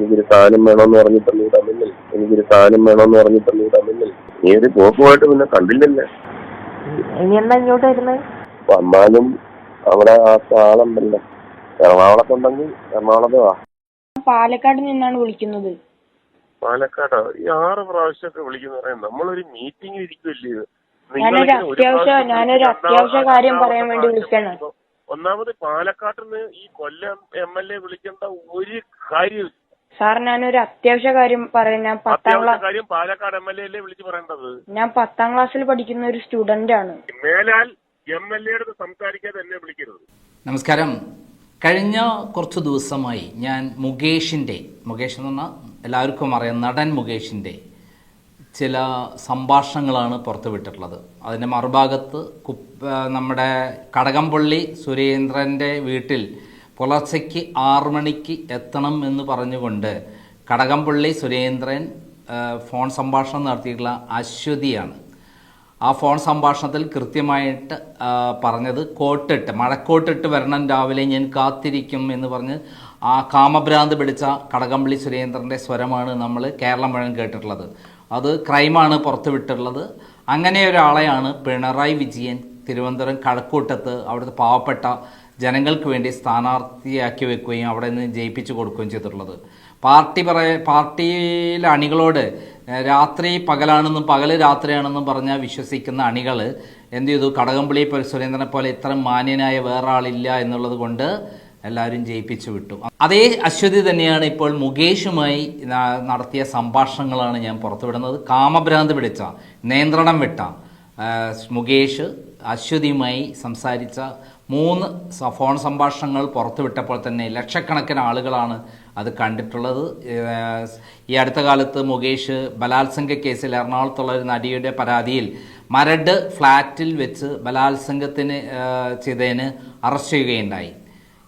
എനിക്കൊരു സാധനം വേണമെന്ന് പറഞ്ഞിട്ടല്ലേ ഇവിടെ മിന്നൽ. എനിക്കൊരു സാധനം വേണമെന്ന് പറഞ്ഞിട്ടല്ലേ ഇവിടെ മിന്നൽ. നീ ഒരു പോക്കുമായിട്ട് പിന്നെ കണ്ടില്ലല്ലേ? ഇനി എന്നാ ഇങ്ങോട്ട് വരുന്നത് വന്നാലും അവിടെ ആ ആളുണ്ടല്ലോ. എറണാകുളത്തുണ്ടെങ്കിൽ എറണാകുളത്ത് വാ. പാലക്കാട് നിന്നാണ് വിളിക്കുന്നത്. പാലക്കാടോ? ഈ ആറ് പ്രാവശ്യമൊക്കെ വിളിക്കുന്ന. പറയാം നമ്മളൊരു മീറ്റിംഗ് ഇരിക്കുമല്ലേ ഇത്? ഞാനൊരു അത്യാവശ്യ ഞാനൊരു അത്യാവശ്യ കാര്യം പറയാൻ വേണ്ടി പ്രാവശ്യം ഒന്നാമത് പാലക്കാട്ടിൽ നിന്ന് ഈ കൊല്ലം എം എൽ എ വിളിക്കേണ്ട ഒരു കാര്യം സാർ ഞാനൊരു അത്യാവശ്യ കാര്യം പറയാം ഞാൻ പത്താം അത്യാവശ്യ ക്ലാസ് കാര്യം പാലക്കാട് എം എൽ എ അല്ലേ വിളിച്ചു പറയേണ്ടത്? ഞാൻ പത്താം ക്ലാസ്സിൽ പഠിക്കുന്ന ഒരു സ്റ്റുഡന്റ് ആണ്. മേലാൽ എം എൽ എ അടുത്ത് സംസാരിക്കാതെ എന്നെ വിളിക്കരുത്. നമസ്കാരം. കഴിഞ്ഞ കുറച്ച് ദിവസമായി ഞാൻ മുകേഷിന്റെ മുകേഷ് എന്ന് പറഞ്ഞാൽ എല്ലാവർക്കും അറിയാം നടൻ മുകേഷിന്റെ ചില സംഭാഷണങ്ങളാണ് പുറത്തുവിട്ടിട്ടുള്ളത് അതിന്റെ മറുഭാഗത്ത് കുപ്പ നമ്മുടെ കടകംപള്ളി സുരേന്ദ്രന്റെ വീട്ടിൽ പുലർച്ചയ്ക്ക് ആറ് മണിക്ക് എത്തണം എന്ന് പറഞ്ഞുകൊണ്ട് കടകംപള്ളി സുരേന്ദ്രൻ ഫോൺ സംഭാഷണം നടത്തിയിട്ടുള്ള അശ്വതിയാണ്. ആ ഫോൺ സംഭാഷണത്തിൽ കൃത്യമായിട്ട് പറഞ്ഞത് കോട്ടിട്ട് മഴക്കോട്ടിട്ട് വരണം രാവിലെ ഞാൻ കാത്തിരിക്കും എന്ന് പറഞ്ഞ് ആ കാമഭ്രാന്ത് പിടിച്ച കടകംപള്ളി സുരേന്ദ്രന്റെ സ്വരമാണ് നമ്മൾ കേരളം മുഴുവൻ കേട്ടിട്ടുള്ളത്. അത് ക്രൈമാണ് പുറത്തുവിട്ടുള്ളത് അങ്ങനെ ഒരാളെയാണ് പിണറായി വിജയൻ തിരുവനന്തപുരം കഴക്കൂട്ടത്ത് അവിടുത്തെ പാവപ്പെട്ട ജനങ്ങൾക്ക് വേണ്ടി സ്ഥാനാർത്ഥിയാക്കി വെക്കുകയും അവിടെ നിന്ന് ജയിപ്പിച്ചു കൊടുക്കുകയും ചെയ്തിട്ടുള്ളത്. പാർട്ടി പറയ പാർട്ടിയിലെ അണികളോട് രാത്രി പകലാണെന്നും പകൽ രാത്രിയാണെന്നും പറഞ്ഞാൽ വിശ്വസിക്കുന്ന അണികൾ എന്ത് ചെയ്തു? കടകംപള്ളി സുരേന്ദ്രനെ പോലെ ഇത്ര മാന്യനായ വേറെ ആളില്ല എന്നുള്ളത് കൊണ്ട് എല്ലാവരും ജയിപ്പിച്ചു വിട്ടു. അതേ അശ്വതി തന്നെയാണ് ഇപ്പോൾ മുകേഷുമായി നടത്തിയ സംഭാഷണങ്ങളാണ് ഞാൻ പുറത്തുവിടുന്നത്. കാമഭ്രാന്ത് പിടിച്ച നിയന്ത്രണം വിട്ട മുകേഷ് അശ്വതിയുമായി സംസാരിച്ച മൂന്ന് ഫോൺ സംഭാഷണങ്ങൾ പുറത്തുവിട്ടപ്പോൾ തന്നെ ലക്ഷക്കണക്കിന് ആളുകളാണ് അത് കണ്ടിട്ടുള്ളത്. ഈ അടുത്ത കാലത്ത് മുകേഷ് ബലാത്സംഗ കേസിൽ എറണാകുളത്തുള്ള ഒരു നടിയുടെ പരാതിയിൽ മരട് ഫ്ലാറ്റിൽ വെച്ച് ബലാത്സംഗത്തിന് ചെയ്തതിന് അറസ്റ്റ് ചെയ്യുകയുണ്ടായി.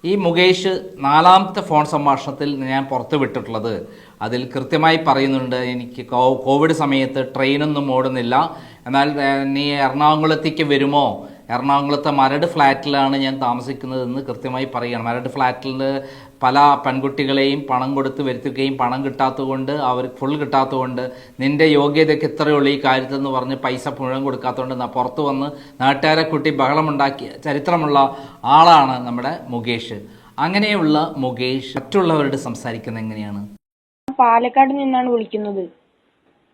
ഈ മുകേഷ് നാലാമത്തെ ഫോൺ സംഭാഷണത്തിൽ ഞാൻ പുറത്തുവിട്ടിട്ടുള്ളത്. അതിൽ കൃത്യമായി പറയുന്നുണ്ട് എനിക്ക് കോവിഡ് സമയത്ത് ട്രെയിനൊന്നും ഓടുന്നില്ല. എന്നാൽ നീ എറണാകുളത്തേക്ക് വരുമോ? എറണാകുളത്തെ മരട് ഫ്ലാറ്റിലാണ് ഞാൻ താമസിക്കുന്നതെന്ന് കൃത്യമായി പറയുകയാണ്. മരട് ഫ്ലാറ്റിൽ പല പെൺകുട്ടികളെയും പണം കൊടുത്ത് വരുത്തുകയും പണം കിട്ടാത്തതുകൊണ്ട് അവർ ഫുൾ കിട്ടാത്തതുകൊണ്ട് നിന്റെ യോഗ്യതയ്ക്ക് ഇത്രയുള്ളൂ ഈ കാര്യത്തിൽ എന്ന് പറഞ്ഞ് പൈസ മുഴുവൻ കൊടുക്കാത്തതുകൊണ്ട് പുറത്ത് വന്ന് നാട്ടുകാരെ കുട്ടി ബഹളമുണ്ടാക്കിയ ചരിത്രമുള്ള ആളാണ് നമ്മുടെ മുകേഷ്. അങ്ങനെയുള്ള മുകേഷ് മറ്റുള്ളവരോട് സംസാരിക്കുന്നത് എങ്ങനെയാണ്? പാലക്കാട് നിന്നാണ് വിളിക്കുന്നത്.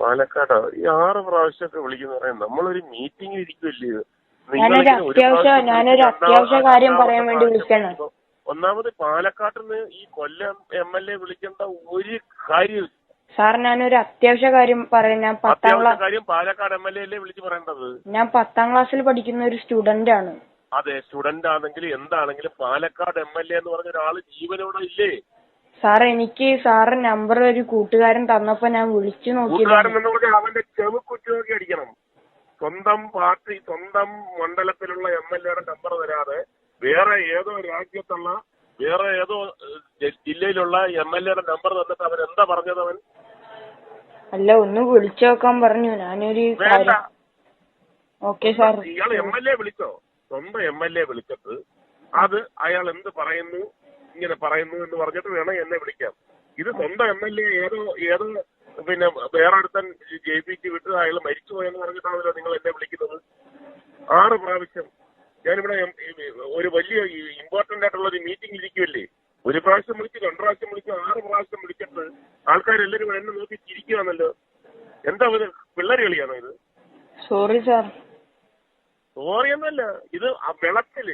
പാലക്കാടോ. ഈ ആറ് പ്രാവശ്യമൊക്കെ വിളിക്കുന്ന പറയാം നമ്മളൊരു മീറ്റിംഗ് ഇരിക്കുമല്ലേ ഞാനൊരു അത്യാവശ്യം ഞാനൊരു അത്യാവശ്യ കാര്യം പറയാൻ വേണ്ടി വിളിക്കുമ്പോ ഒന്നാമത് പാലക്കാട്ടിൽ നിന്ന് ഈ കൊല്ലം എം എൽ എ വിളിക്കേണ്ട ഒരു കാര്യം സാർ ഞാനൊരു അത്യാവശ്യ കാര്യം പറയാം ഞാൻ പത്താം ക്ലാസ് കാര്യം പാലക്കാട് എം എൽ എ അല്ലേ വിളിച്ച് പറയേണ്ടത്? ഞാൻ പത്താം ക്ലാസ്സിൽ പഠിക്കുന്ന ഒരു സ്റ്റുഡന്റ് ആണ്. അതെ സ്റ്റുഡന്റ് ആണെങ്കിൽ എന്താണെങ്കിലും പാലക്കാട് എം എൽ എ എന്ന് പറഞ്ഞ ഒരാൾ ജീവനോടെ ഇല്ലേ? സാർ എനിക്ക് സാറ് നമ്പർ ഒരു കൂട്ടുകാരൻ തന്നപ്പോ ഞാൻ വിളിച്ചു കൂട്ടുകാരൻ നോക്കിയതാണ് എന്ന് പറഞ്ഞാൽ അവന്റെ ചെവി കുറ്റുനോക്കി അടിക്കണം. സ്വന്തം പാർട്ടി സ്വന്തം മണ്ഡലത്തിലുള്ള എം എൽ എയുടെ നമ്പർ തരാതെ വേറെ ഏതോ രാജ്യത്തുള്ള വേറെ ഏതോ ജില്ലയിലുള്ള എം എൽ എയുടെ നമ്പർ തന്നിട്ട് അവൻ എന്താ പറഞ്ഞത് അവൻ? അല്ല ഒന്ന് വിളിച്ചു നോക്കാൻ പറഞ്ഞു. ഞാനൊരു വേണ്ട. ഓക്കെ സാർ ഇയാൾ എം എൽ എ വിളിച്ചോ? സ്വന്തം എം എൽ എ വിളിച്ചിട്ട് അത് അയാൾ എന്ത് പറയുന്നു? ഇങ്ങനെ പറയുന്നു എന്ന് പറഞ്ഞിട്ട് വേണം എന്നെ വിളിക്കാം ഇത് സ്വന്തം എം എൽ എ ഏതോ ഏതോ പിന്നെ വേറെ അടുത്തൻ ജയിപ്പിച്ച് വിട്ട് അയാൾ മരിച്ചു പോയെന്ന് പറഞ്ഞിട്ടാണല്ലോ നിങ്ങൾ എന്നെ വിളിക്കുന്നത്. ആറ് പ്രാവശ്യം ഞാനിവിടെ ഒരു വലിയ ഇമ്പോർട്ടന്റ് ആയിട്ടുള്ള ഒരു മീറ്റിംഗ് ഇരിക്കുമല്ലേ ഒരു പ്രാവശ്യം വിളിച്ച് രണ്ടു പ്രാവശ്യം വിളിച്ച് ആറ് പ്രാവശ്യം വിളിച്ചിട്ട് ആൾക്കാരെല്ലാരും എന്നെ നോക്കി ചിരിക്കുകയാണല്ലോ എന്താ ഇത്? പിള്ളേർ കളിയാണോ ഇത്? സോറി സാർ സോറി എന്നല്ല. ഇത് ആ വിളക്കിൽ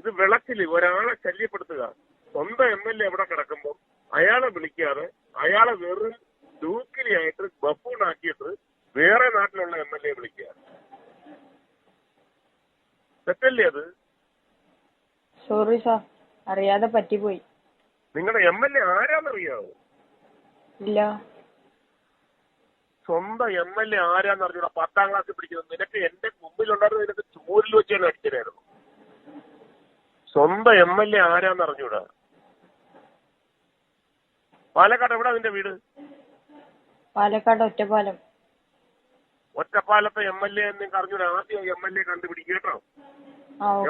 ഇത് വിളക്കിൽ ഒരാളെ ശല്യപ്പെടുത്തുക. സ്വന്തം എം എൽ എ എവിടെ കിടക്കുമ്പോൾ അയാളെ വിളിക്കാതെ അയാളെ വെറും ബഫൂൺ ബഫൂണാക്കിയിട്ട് വേറെ നാട്ടിലുള്ള എം എൽ എ വിളിക്കുക. തെറ്റല്ലേ അത്? സോറി സാർ അറിയാതെ പറ്റിപ്പോയി. നിങ്ങളുടെ എം എൽ എ ആരാന്നറിയാവോ? ഇല്ല. സ്വന്തം എം എൽ എ ആരാന്ന് അറിഞ്ഞൂടാ. പത്താം ക്ലാസ് പിടിക്കുന്നത് നിനക്ക് എന്റെ മുമ്പിലുണ്ടായിരുന്ന നിനക്ക് ചൂരിൽ വെച്ച് തന്നെ അടിച്ചതായിരുന്നു. സ്വന്തം എം എൽ എ ആരാന്ന് അറിഞ്ഞൂടാ? പാലക്കാട് എവിടെ നിന്റെ വീട്? പാലക്കാട് ഒറ്റപ്പാലം. ഒറ്റപ്പാലത്തെ എം എൽ എ നിങ്ങൾക്ക് അറിഞ്ഞൂടാ? ആദ്യം എം എൽ എ കണ്ടുപിടിക്കുക കേട്ടോ.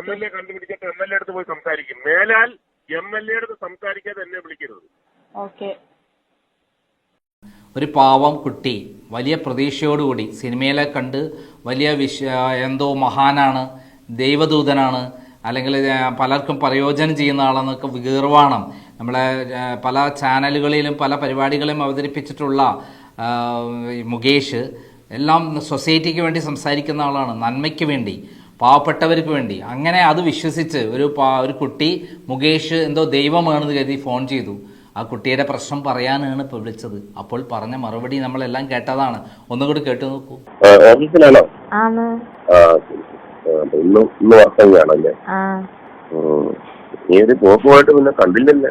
എം എൽ എ കണ്ടുപിടിച്ചിട്ട് എം എൽ എ അടുത്ത് പോയി സംസാരിക്കും. മേലാൽ എം എൽ എ അടുത്ത് സംസാരിക്കാതെ എന്നെ വിളിക്കരുത്. ഓക്കെ. ഒരു പാവം കുട്ടി വലിയ പ്രതീക്ഷയോടുകൂടി സിനിമയിലെ കണ്ട് വലിയ വിശ്വ എന്തോ മഹാനാണ് ദൈവദൂതനാണ് അല്ലെങ്കിൽ പലർക്കും പ്രയോജനം ചെയ്യുന്ന ആളെന്നൊക്കെ ഗീർവാണം നമ്മളെ പല ചാനലുകളിലും പല പരിപാടികളിലും അവതരിപ്പിച്ചിട്ടുള്ള ഈ മുകേഷ് എല്ലാം സൊസൈറ്റിക്ക് വേണ്ടി സംസാരിക്കുന്ന ആളാണ്. നന്മയ്ക്ക് വേണ്ടി പാവപ്പെട്ടവർക്ക് വേണ്ടി. അങ്ങനെ അത് വിശ്വസിച്ച് ഒരു പാ- ഒരു കുട്ടി മുകേഷ് എന്തോ ദൈവമാണെന്ന് കരുതി ഫോൺ ചെയ്തു. ആ കുട്ടിയുടെ പ്രശ്നം പറയാനാണ് ഇപ്പോൾ വിളിച്ചത്. അപ്പോൾ പറഞ്ഞ മറുപടി നമ്മളെല്ലാം കേട്ടതാണ്. ഒന്നുകൂടി കേട്ടു നോക്കൂ. ഇന്ന് ഇന്ന് വർക്കാണല്ലേ കാണല്ലേ? നീ ഒരു പോക്കുമായിട്ട് പിന്നെ കണ്ടില്ലല്ലേ.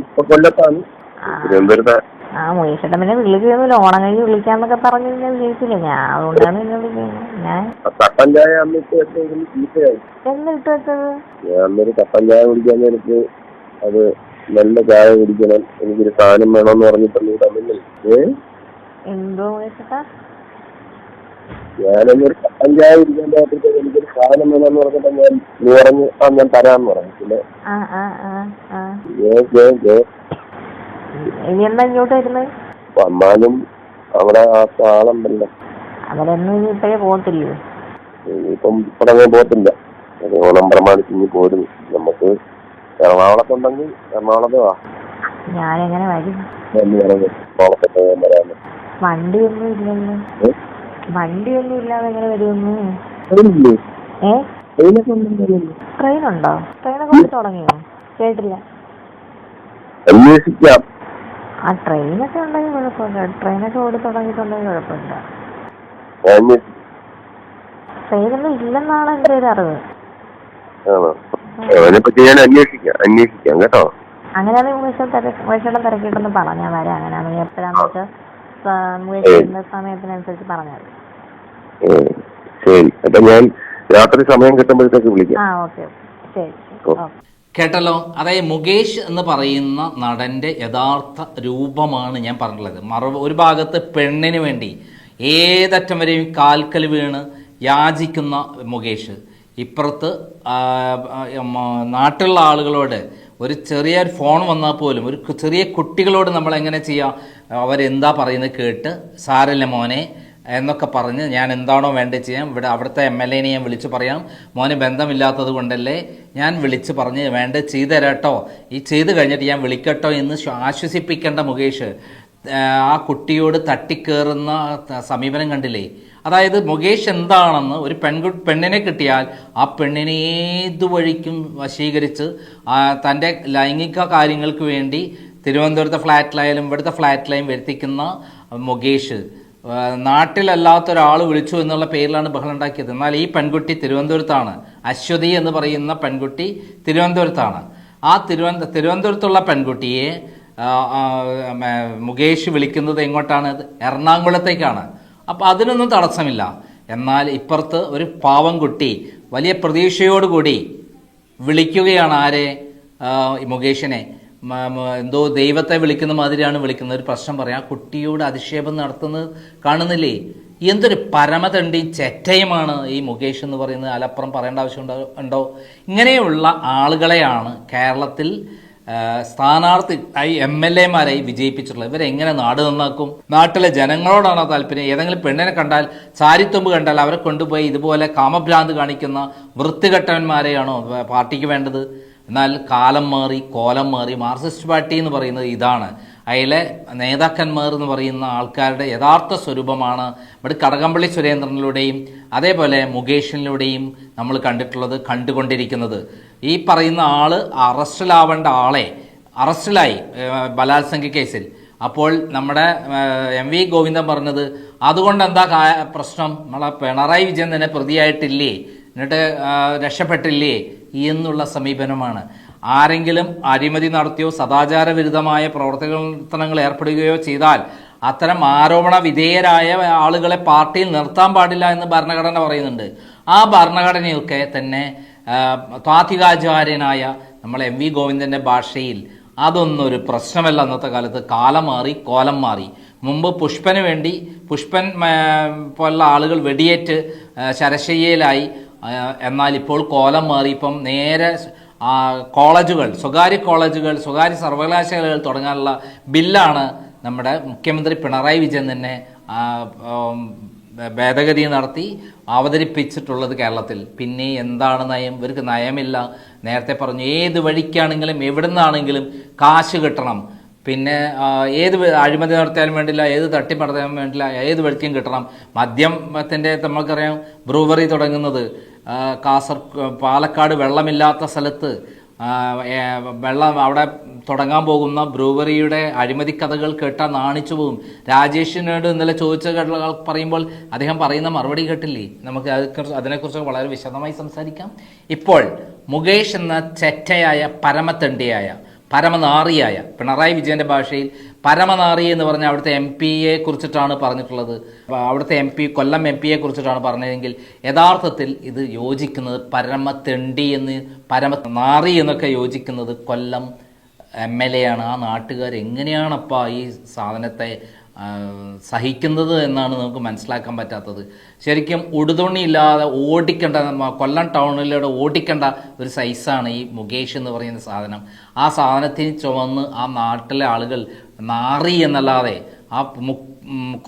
ഇപ്പൊ കൊല്ലത്താണ്. തിരുവനന്തപുരത്ത്. ആ മുനീഷേട്ടൻ പിന്നെ വിളിക്കുന്നില്ല ഓണം കഴിഞ്ഞ് വിളിക്കാന്നൊക്കെ പറഞ്ഞു പിന്നെ വിളിച്ചില്ല? ഞാൻ അതുകൊണ്ടാണ് പിന്നെ വിളിക്കുന്നത്. ഞാൻ ആ കട്ടൻ ചായ അന്നിട്ട് വെച്ചെങ്കിലും ചീത്തയായി. എന്ന് ഇട്ട് വെച്ചത്? ഞാൻ അന്നൊരു കട്ടൻ ചായ കുടിക്കാൻ നേരത്ത് അത് നല്ല ചായ കുടിക്കണം എനിക്കൊരു സാധനം വേണമെന്ന് പറഞ്ഞിട്ടുണ്ടെങ്കിൽ എന്തോ മുകേഷ് ചേട്ടാ ഞാനൊന്നൊരു കട്ടൻ ചായ കുടിക്കാൻ നേരത്തെ എനിക്കൊരു സാധനം വേണമെന്ന് പറഞ്ഞിട്ട് ഞാൻ നീ പറഞ്ഞു ആ ഞാൻ തരാന്ന് പറഞ്ഞു. പിന്നെ ഇനി ഇങ്ങോട്ട് വരുന്നത് വന്നാലും അവിടെ ആ ആളുണ്ടല്ലോ. അവരൊന്നും ഇനി ഇപ്പോഴേ പോകത്തില്ലേ. ഇനിയിപ്പം ഓണം പ്രമാണിച്ച് ഇനി പോരും. നമുക്ക് എറണാകുളത്തുണ്ടെങ്കിൽ എറണാകുളത്ത് വാ. ഞാനെങ്ങനെ വരും? വണ്ടിയൊന്നും ഇല്ലല്ലോ? വണ്ടിയൊന്നും ഇല്ലാതെ എങ്ങനെ വരുമെന്ന് ട്രെയിൻ ഏ? ട്രെയിനൊക്കെ ഓടി തുടങ്ങിയോ? കേട്ടില്ല. ആ ട്രെയിനൊക്കെ ഉണ്ടെങ്കിൽ കുഴപ്പമില്ല. ട്രെയിനൊക്കെ ഓടി തുടങ്ങിയിട്ടുണ്ടെങ്കിൽ കുഴപ്പമില്ല. ട്രെയിനൊന്നും ഇല്ലെന്നാണ് എന്റെ ഒരു അറിവ്. ആണോ? അതിനെപ്പറ്റി ഞാൻ അന്വേഷിക്കാം. അന്വേഷിക്കാം കേട്ടോ. അങ്ങനെയാണെങ്കിൽ മുകേഷ് തിരക്ക് മുകേഷേട്ടൻ തിരക്കിയിട്ടൊന്ന് പറഞ്ഞാൽ വരാം. അങ്ങനെയാണെങ്കിൽ എപ്പോഴാന്ന് വെച്ചാൽ സമയത്തിനനുസരിച്ച് പറഞ്ഞാൽ ശരി. അപ്പൊ ഞാൻ രാത്രി സമയം കിട്ടുമ്പോഴത്തേക്ക് വിളിക്കാം. ആ ഓക്കെ ശരി ഓക്കെ. കേട്ടല്ലോ? അതായത് മുകേഷ് എന്ന് പറയുന്ന നടന്റെ യഥാർത്ഥ രൂപമാണ് ഞാൻ പറഞ്ഞിട്ടുള്ളത്. മറു ഒരു ഭാഗത്ത് പെണ്ണിന് വേണ്ടി ഏതറ്റം വരെയും കാൽക്കൽ വീണ് യാചിക്കുന്ന മുകേഷ്. ഇപ്പുറത്ത് നാട്ടിലുള്ള ആളുകളോട് ഒരു ചെറിയ ഫോൺ വന്നാൽ പോലും ഒരു ചെറിയ കുട്ടികളോട് നമ്മൾ എങ്ങനെ ചെയ്യാം? അവരെന്താ പറയുന്നത് കേട്ട് സാരല്ല മോനെ എന്നൊക്കെ പറഞ്ഞ് ഞാൻ എന്താണോ വേണ്ടത് ചെയ്യാം. ഇവിടെ അവിടുത്തെ എം എൽ എനെ ഞാൻ വിളിച്ച് പറയാം. മോന് ബന്ധമില്ലാത്തത് കൊണ്ടല്ലേ ഞാൻ വിളിച്ച് പറഞ്ഞ് വേണ്ട ചെയ്തു തരാട്ടോ ഈ ചെയ്ത് കഴിഞ്ഞിട്ട് ഞാൻ വിളിക്കട്ടോ എന്ന് ശ്വ- ആശ്വസിപ്പിക്കേണ്ട മുകേഷ് ആ, കുട്ടിയോട് തട്ടിക്കേറുന്ന സമീപനം കണ്ടില്ലേ? അതായത് മുകേഷ് എന്താണെന്ന് ഒരു പെൺകു പെണ്ണിനെ കിട്ടിയാൽ ആ പെണ്ണിനെ ഏതു വഴിക്കും വശീകരിച്ച് തന്റെ ലൈംഗിക കാര്യങ്ങൾക്ക് വേണ്ടി തിരുവനന്തപുരത്തെ ഫ്ലാറ്റിലായാലും ഇവിടുത്തെ ഫ്ലാറ്റിലായും വരുത്തിക്കുന്ന മുകേഷ്. നാട്ടിലല്ലാത്ത ഒരാൾ വിളിച്ചു എന്നുള്ള പേരിലാണ് ബഹളം ഉണ്ടാക്കിയത്. എന്നാൽ ഈ പെൺകുട്ടി തിരുവനന്തപുരത്താണ്. അശ്വതി എന്ന് പറയുന്ന പെൺകുട്ടി തിരുവനന്തപുരത്താണ്. ആ തിരുവനന്ത തിരുവനന്തപുരത്തുള്ള പെൺകുട്ടിയെ മുകേഷ് വിളിക്കുന്നത് എങ്ങോട്ടാണ്? എറണാകുളത്തേക്കാണ്. അപ്പോൾ അതിനൊന്നും തടസ്സമില്ല. എന്നാൽ ഇപ്പുറത്ത് ഒരു പാവം കുട്ടി വലിയ പ്രതീക്ഷയോടുകൂടി വിളിക്കുകയാണ് ആരെ? മുകേഷിനെ. എന്തോ ദൈവത്തെ വിളിക്കുന്ന മാതിരിയാണ് വിളിക്കുന്നത്. ഒരു പ്രശ്നം പറയാം. കുട്ടിയോട് അധിക്ഷേപം നടത്തുന്നത് കാണുന്നില്ലേ? എന്തൊരു പരമതണ്ടി ചെറ്റയുമാണ് ഈ മുകേഷ് എന്ന് പറയുന്നത്. അലപ്പുറം പറയേണ്ട ആവശ്യം ഉണ്ടോ? ഇങ്ങനെയുള്ള ആളുകളെയാണ് കേരളത്തിൽ സ്ഥാനാർത്ഥി ആയി എം എൽ എമാരായി വിജയിപ്പിച്ചിട്ടുള്ളത്. ഇവരെങ്ങനെ നാട് നന്നാക്കും? നാട്ടിലെ ജനങ്ങളോടാണോ താല്പര്യം? ഏതെങ്കിലും പെണ്ണിനെ കണ്ടാൽ ചാരിത്തൊമ്പ് കണ്ടാൽ അവരെ കൊണ്ടുപോയി ഇതുപോലെ കാമഭ്രാന്ത് കാണിക്കുന്ന വൃത്തികെട്ടവന്മാരെയാണോ പാർട്ടിക്ക് വേണ്ടത്? എന്നാൽ കാലം മാറി കോലം മാറി മാർക്സിസ്റ്റ് പാർട്ടി എന്ന് പറയുന്നത് ഇതാണ്. അതിലെ നേതാക്കന്മാർ എന്ന് പറയുന്ന ആൾക്കാരുടെ യഥാർത്ഥ സ്വരൂപമാണ് ഇവിടെ കടകംപള്ളി സുരേന്ദ്രനിലൂടെയും അതേപോലെ മുകേഷിനിലൂടെയും നമ്മൾ കണ്ടിട്ടുള്ളത് കണ്ടുകൊണ്ടിരിക്കുന്നത്. ഈ പറയുന്ന ആൾ അറസ്റ്റിലാവേണ്ട ആളെ അറസ്റ്റിലായി ബലാത്സംഗ കേസിൽ. അപ്പോൾ നമ്മുടെ എം വി ഗോവിന്ദൻ പറഞ്ഞത് അതുകൊണ്ട് എന്താ പ്രശ്നം? നമ്മളെ പിണറായി വിജയൻ തന്നെ പ്രതിയായിട്ടില്ലേ? എന്നിട്ട് രക്ഷപ്പെട്ടില്ലേ? എന്നുള്ള സമീപനമാണ്. ആരെങ്കിലും അഴിമതി നടത്തിയോ സദാചാര വിരുദ്ധമായ പ്രവർത്തനങ്ങൾ ഏർപ്പെടുകയോ ചെയ്താൽ അത്തരം ആരോപണ വിധേയരായ ആളുകളെ പാർട്ടിയിൽ നിർത്താൻ പാടില്ല എന്ന് ഭരണഘടന പറയുന്നുണ്ട്. ആ ഭരണഘടനയൊക്കെ തന്നെ താത്വികാചാര്യനായ നമ്മൾ എം വി ഗോവിന്ദന്റെ ഭാഷയിൽ അതൊന്നൊരു പ്രശ്നമല്ല അന്നത്തെ കാലത്ത്. കാലം മാറി കോലം മാറി. മുമ്പ് പുഷ്പന് വേണ്ടി പുഷ്പൻ പോലുള്ള ആളുകൾ വെടിയേറ്റ് ശരശയ്യയിലായി എന്നാൽ ഇപ്പോൾ കോലം മാറി. ഇപ്പം നേരെ കോളേജുകൾ സ്വകാര്യ കോളേജുകൾ സ്വകാര്യ സർവകലാശാലകൾ തുടങ്ങാനുള്ള ബില്ലാണ് നമ്മുടെ മുഖ്യമന്ത്രി പിണറായി വിജയൻ തന്നെ ഭേദഗതി നടത്തി അവതരിപ്പിച്ചിട്ടുള്ളത് കേരളത്തിൽ. പിന്നെ എന്താണ് നയം? ഇവർക്ക് നയമില്ല. നേരത്തെ പറഞ്ഞു ഏത് വഴിക്കാണെങ്കിലും എവിടെ നിന്നാണെങ്കിലും കാശ് കിട്ടണം. പിന്നെ ഏത് അഴിമതി നടത്തിയാലും വേണ്ടില്ല ഏത് തട്ടിപ്പ് നടത്താനും വേണ്ടില്ല ഏത് വെളുക്കും കിട്ടണം. മദ്യത്തിന്റെ നമ്മൾക്കറിയാം ബ്രൂവറി തുടങ്ങുന്നത്. കാസർ പാലക്കാട് വെള്ളമില്ലാത്ത സ്ഥലത്ത് വെള്ളം അവിടെ തുടങ്ങാൻ പോകുന്ന ബ്രൂവറിയുടെ അഴിമതി കഥകൾ കേട്ടാൽ നാണിച്ചു പോകും. രാജേഷിനോട് ഇന്നലെ ചോദിച്ച കഥകൾ പറയുമ്പോൾ അദ്ദേഹം പറയുന്ന മറുപടി കേട്ടില്ലേ? നമുക്ക് അതിനെക്കുറിച്ച് വളരെ വിശദമായി സംസാരിക്കാം. ഇപ്പോൾ മുകേഷ് എന്ന ചെറ്റയായ പരമത്തണ്ടിയായ പരമനാറിയായ പിണറായി വിജയന്റെ ഭാഷയിൽ പരമനാറി എന്ന് പറഞ്ഞ അവിടുത്തെ എം പിയെ കുറിച്ചിട്ടാണ് പറഞ്ഞിട്ടുള്ളത്. അവിടുത്തെ എം പി കൊല്ലം എം പിയെ കുറിച്ചിട്ടാണ് പറഞ്ഞതെങ്കിൽ യഥാർത്ഥത്തിൽ ഇത് യോജിക്കുന്നത് പരമത്തെണ്ടി എന്ന് പരമ നാറി എന്നൊക്കെ യോജിക്കുന്നത് കൊല്ലം എം എൽ എ ആണ്. ആ നാട്ടുകാർ എങ്ങനെയാണപ്പാ ഈ സാധനത്തെ സഹിക്കുന്നത് എന്നാണ് നമുക്ക് മനസ്സിലാക്കാൻ പറ്റാത്തത്. ശരിക്കും ഉടുതുണി ഇല്ലാതെ ഓടിക്കേണ്ട കൊല്ലം ടൗണിലൂടെ ഓടിക്കേണ്ട ഒരു സൈസാണ് ഈ മുകേഷ് എന്ന് പറയുന്ന സാധനം. ആ സാധനത്തിന് ചുമന്ന് ആ നാട്ടിലെ ആളുകൾ നാറി എന്നല്ലാതെ ആ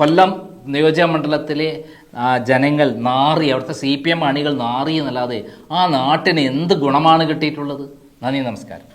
കൊല്ലം നിയോജക മണ്ഡലത്തിലെ ജനങ്ങൾ നാറി അവിടുത്തെ സി പി എം അണികൾ നാറി എന്നല്ലാതെ ആ നാട്ടിന് എന്ത് ഗുണമാണ് കിട്ടിയിട്ടുള്ളത്? നന്ദി നമസ്കാരം.